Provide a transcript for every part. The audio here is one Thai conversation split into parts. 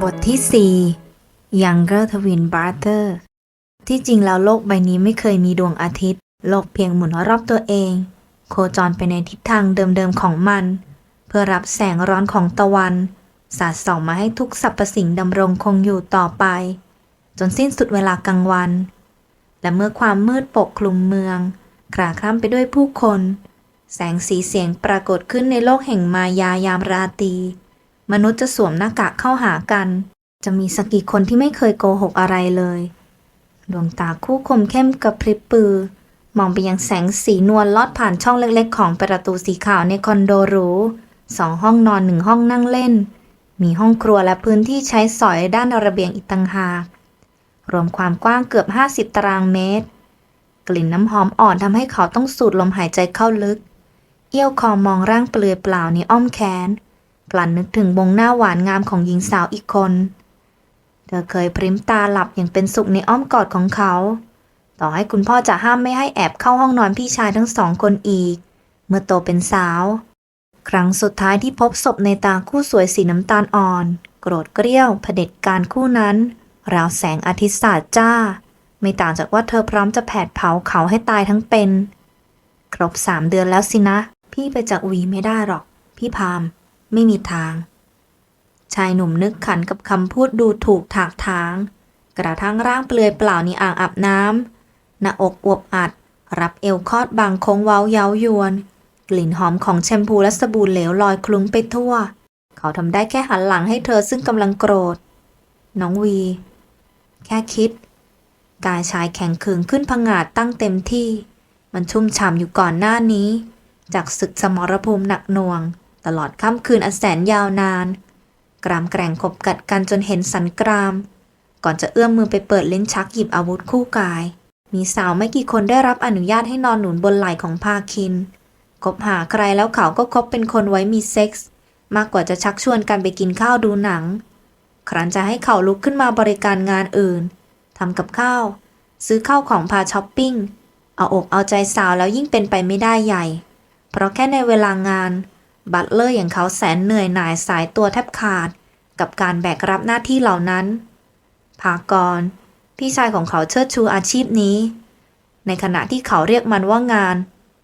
บทที่ 4 Younger Twin Brother ที่จริงแล้วโลกใบนี้ไม่เคยมีดวงอาทิตย์ โลกเพียงหมุนรอบตัวเอง โคจรไปในทิศทางเดิมๆของมัน เพื่อรับแสงร้อนของตะวัน สาดส่องมาให้ทุกสรรพสิ่งดำรงคงอยู่ต่อไป จนสิ้นสุดเวลากลางวัน และเมื่อความมืดปกคลุมเมืองคลาคล่ำไปด้วยผู้คน แสงสีเสียงปรากฏขึ้นในโลกแห่งมายายามราตรี มนุษย์จะสวมหน้ากากเข้าหากัน จะมีสักกี่คนที่ไม่เคยโกหกอะไรเลย ดวงตาคู่คมเข้มกับพริบปือ มองไปยังแสงสีนวลลอดผ่านช่องเล็กๆ ของประตูสีขาวในคอนโดหรูสองห้องนอนหนึ่งห้องนั่งเล่น มีห้องครัวและพื้นที่ใช้สอยด้านระเบียงอีกต่างหากรวมความกว้างเกือบ 50 ตารางเมตร กลิ่นน้ำหอมอ่อนทำให้เขาต้องสูดลมหายใจเข้าลึก เอี้ยวคอมองร่างเปลือยเปล่าในอ้อมแขน พลันนึกถึงบงหน้าหวานงามของหญิงสาวอีกคน เธอเคยพริมตาหลับอย่างเป็นสุขในอ้อมกอดของเขา ต่อให้คุณพ่อจะห้ามไม่ให้แอบเข้าห้องนอนพี่ชายทั้งสองคนอีก เมื่อโตเป็นสาว ครั้งสุดท้ายที่พบศพในตาคู่สวยสีน้ำตาลอ่อน โกรธเกรี้ยวเผด็จการคู่นั้น ราวแสงอาทิตย์สาดจ้า ไม่ต่างจากว่าเธอพร้อมจะแผดเผาเขาให้ตายทั้งเป็น ครบสามเดือนแล้วสินะ พี่ไปจากวีไม่ได้หรอก พี่พาม ไม่มีทาง ชายหนุ่มนึกขันกับคำพูดดูถูกถากถาง กระทั่งร่างเปลือยเปล่าในอ่างอาบน้ำหน้าอกอวบอัด รับเอวคอดบางโค้งเว้าเย้ายวน กลิ่นหอมของแชมพูและสบู่เหลวลอยคลุ้งไปทั่ว เขาทำได้แค่หันหลังให้เธอซึ่งกำลังโกรธ น้องวี แค่คิด กายชายแข็งขึงขึ้นผงาดตั้งเต็มที่ มันชุ่มฉ่ำอยู่ก่อนหน้านี้ จากศึกสมรภูมิหนักหน่วง ตลอดค่ำคืนอันแสนยาวนาน กรามแกร่งขบกัดกันจนเห็นสันกราม ก่อนจะเอื้อมมือไปเปิดลิ้นชักหยิบอาวุธคู่กาย มีสาวไม่กี่คนได้รับอนุญาตให้นอนหนุนบนไหล่ของพาคินคบหาใครแล้วเขาก็คบเป็นคนไว้มีเซ็กส์มากกว่าจะชักชวนกันไปกินข้าวดูหนัง ครั้นจะให้เขาลุกขึ้นมาบริการงานอื่นทำกับข้าว ซื้อข้าวของพาช้อปปิ้ง เอาอกเอาใจสาวแล้วยิ่งเป็นไปไม่ได้ใหญ่ เพราะแค่ในเวลางาน บัตเลอร์อย่างเขาแสนเหนื่อยหน่ายสายตัวแทบขาด กับการแบกรับหน้าที่เหล่านั้น ภากร พี่ชายของเขาเชิดชูอาชีพนี้ ในขณะที่เขาเรียกมันว่างาน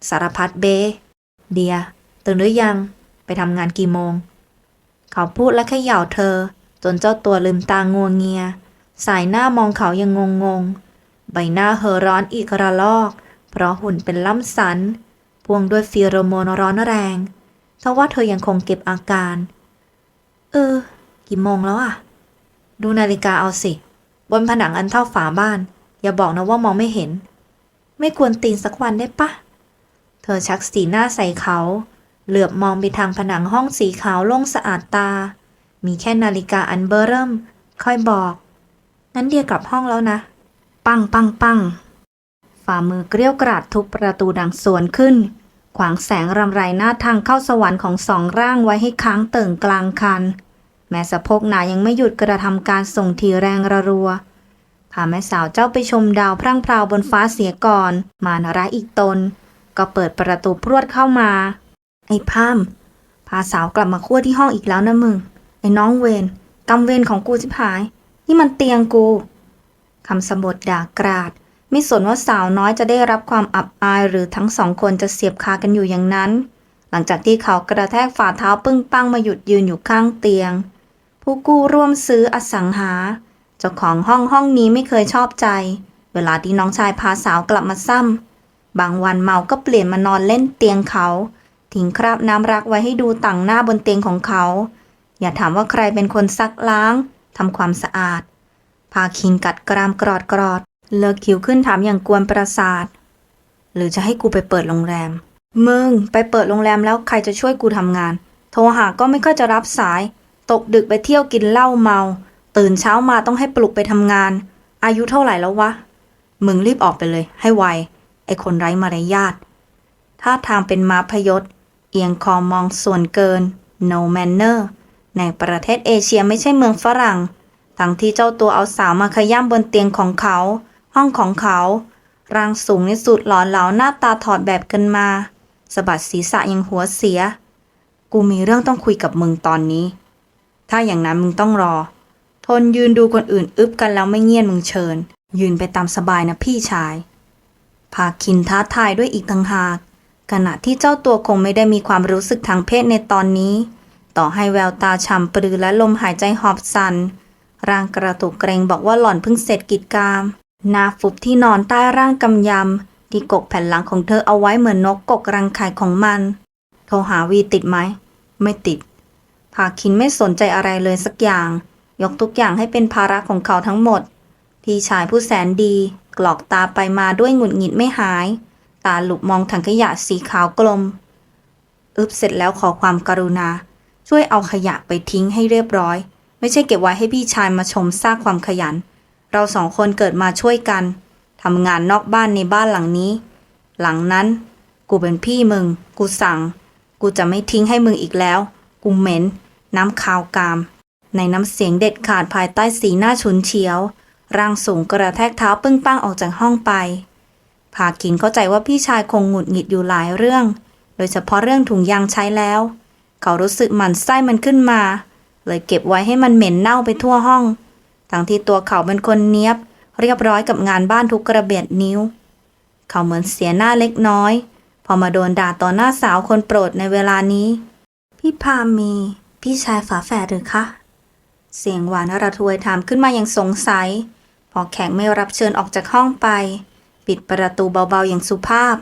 สารพัดเบ เดียตื่นหรือยังไปทำงานกี่โมง เขาพูดและเขย่าเธอ จนเจ้าตัวลืมตางัวเงีย สายหน้ามองเขายังงงงๆใบหน้าเหอร้อนอีกระลอก เพราะหุ่นเป็นล่ำสัน พวงด้วยฟีโรโมนร้อนแรง ทว่าเธอยังคงเก็บอาการ เออ กี่โมงแล้วอะดูนาฬิกาเอาสิ บนผนังอันเท่าฝาบ้าน อย่าบอกนะว่ามองไม่เห็น ไม่ควรตีนสักวันได้ปะ เธอชักสีหน้าใส่เขา เหลือบมองไปทางผนังห้องสีขาวโล่งสะอาดตา มีแค่นาฬิกาอันเบอร์เริ่ม ค่อยบอกนั้นเดียกลับห้องแล้วนะ ปังปังปังฝ่ามือเกลี้ยวกราดทุบประตูดังสวนขึ้น ขวางแสงรำไรหน้าทางเข้าสวรรค์ของสองร่างไว้ให้ค้างเติ่งกลางคัน แม้สะโพกหนายังไม่หยุดกระทำการส่งทีแรงระรัวพาแม่สาวเจ้าไปชมดาวพรั่งพราวบนฟ้าเสียก่อน มานร้ายอีกตน ก็เปิดประตูพรวดเข้ามา ไอ้พามพาสาวกลับมาคั่วที่ห้องอีกแล้วนะมึง ไอ้น้องเวนกำเวนของกูจิบหาย นี่มันเตียงกูคำสมบทด่ากราด ไม่สนว่าสาวน้อยจะได้รับความอับอายหรือทั้งสองคนจะเสียบคากันอยู่อย่างนั้น หลังจากที่เขากระแทกฝ่าเท้าปึ้งปังมาหยุดยืนอยู่ข้างเตียง ผู้กู้ร่วมซื้ออสังหา เจ้าของห้องห้องนี้ไม่เคยชอบใจ เวลาที่น้องชายพาสาวกลับมาซ้ำบางวันเมาก็เปลี่ยนมานอนเล่นเตียงเขาทิ้งคราบน้ำรักไว้ให้ดูต่างหน้าบนเตียงของเขา อย่าถามว่าใครเป็นคนซักล้างทำความสะอาดพาคินกัดกรามกรอดกรอด เลิกคิวขึ้นถามอย่างกวนประสาท หรือจะให้กูไปเปิดโรงแรม มึง ไปเปิดโรงแรมแล้วใครจะช่วยกูทำงาน โทรหาก็ไม่ค่อยจะรับสาย ตกดึกไปเที่ยวกินเหล้าเมา ตื่นเช้ามาต้องให้ปลุกไปทำงาน อายุเท่าไหร่แล้ววะ มึงรีบออกไปเลย ให้ไว ไอคนไร้มารยาทท่าทางเป็นม้าพยศ เอียงคอมองส่วนเกิน no manner ในประเทศเอเชียไม่ใช่เมืองฝรั่ง ทั้งที่เจ้าตัวเอาสาวมาขย้ำบนเตียงของเขา ห้องของเขา ร่างสูงในสุดหล่อเหลาหน้าตาถอดแบบกันมาสะบัดศีรษะยังหัวเสีย กูมีเรื่องต้องคุยกับมึงตอนนี้ ถ้าอย่างนั้นมึงต้องรอ ทนยืนดูคนอื่นอึบกันแล้วไม่เงียนมึงเชิญ ยืนไปตามสบายนะพี่ชายพาคินท้าทายด้วยอีกต่างหาก ขณะที่เจ้าตัวคงไม่ได้มีความรู้สึกทางเพศในตอนนี้ ต่อให้แววตาฉ่ำปรือและลมหายใจหอบสัน่นร่างกระตุกเกรงบอกว่าหล่อนเพิ่งเสร็จกิจกรรม น้าฟุบที่นอนใต้ร่างกำยำ ที่กกแผ่นหลังของเธอเอาไว้เหมือนนกกกรังไข่ของมัน โทรหาวีติดไหม ไม่ติด ภาคินไม่สนใจอะไรเลยสักอย่าง ยกทุกอย่างให้เป็นภาระของเขาทั้งหมด พี่ชายผู้แสนดีกรอกตาไปมาด้วยหงุดหงิดไม่หาย ตาหลุบมองถังขยะสีขาวกลม อึบเสร็จแล้วขอความกรุณา ช่วยเอาขยะไปทิ้งให้เรียบร้อย ไม่ใช่เก็บไว้ให้พี่ชายมาชมซากความขยัน เราสองคนเกิดมาช่วยกันทำงานนอกบ้านในบ้านหลังนี้ หลังนั้น กูเป็นพี่มึง กูสั่ง กูจะไม่ทิ้งให้มึงอีกแล้ว กูเหม็น น้ำคาวกาม ในน้ำเสียงเด็ดขาดภายใต้สีหน้าฉุนเฉียว ร่างสูงกระแทกเท้าปึ้งป้างออกจากห้องไปภาคินเข้าใจว่าพี่ชายคงหงุดหงิดอยู่หลายเรื่อง โดยเฉพาะเรื่องถุงยางใช้แล้ว เขารู้สึกหมันไส้มันขึ้นมา เลยเก็บไว้ให้มันเหม็นเน่าไปทั่วห้อง ทั้งที่ตัวเขาเป็นคนเนียบ เรียบร้อยกับงานบ้านทุกกระเบียดนิ้ว เขาเหมือนเสียหน้าเล็กน้อย พอมาโดนด่าต่อหน้าสาวคนโปรดในเวลานี้ พี่พามี พี่ชายฝาแฝดหรือคะ เสียงหวานระทวยถามขึ้นมาอย่างสงสัย พอแขกไม่รับเชิญออกจากห้องไป ปิดประตูเบาๆอย่างสุภาพ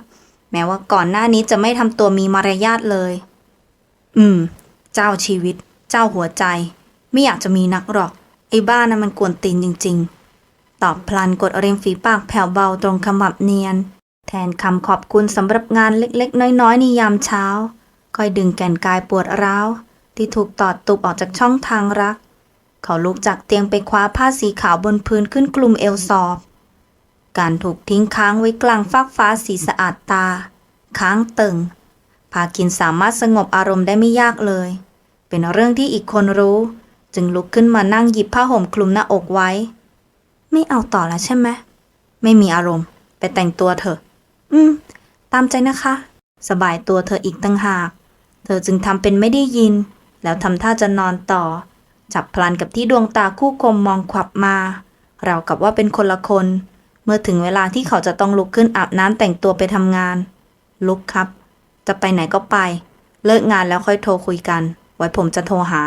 แม้ว่าก่อนหน้านี้จะไม่ทำตัวมีมารยาทเลย อืม เจ้าชีวิต เจ้าหัวใจ ไม่อยากจะมีนักหรอก อ้บ้านนั้นมันกวนตีนจริง ๆ ตอบพลันกดริมฝีปากแผ่วเบาตรงขมับเนียน แทนคำขอบคุณสำหรับงานเล็กๆ น้อยๆในยามเช้า ค่อยดึงแก่นกายปวดร้าว ที่ถูกตอดตุบออกจากช่องทางรัก เขาลุกจากเตียงไปคว้าผ้าสีขาวบนพื้นขึ้นกลุ่มเอวสอบ การถูกทิ้งค้างไว้กลางฟากฟ้าสีสะอาดตา ค้างตึงพากินสามารถสงบอารมณ์ได้ไม่ยากเลย เป็นเรื่องที่อีกคนรู้ จึงลุกขึ้นมานั่งหยิบผ้าห่มคลุมหน้าอกไว้ ไม่เอาต่อแล้วใช่ไหม ไม่มีอารมณ์ ไปแต่งตัวเถอะ อืม ตามใจนะคะ สบายตัวเธออีกตั้งหาก เธอจึงทำเป็นไม่ได้ยิน แล้วทำท่าจะนอนต่อ จับพลันกับที่ดวงตาคู่คมมองขวับมา เราวกับว่าเป็นคนละคน เมื่อถึงเวลาที่เขาจะต้องลุกขึ้นอาบน้ำแต่งตัวไปทำงาน ลุกครับ จะไปไหนก็ไป เลิกงานแล้วค่อยโทรคุยกัน ไว้ผมจะโทรหา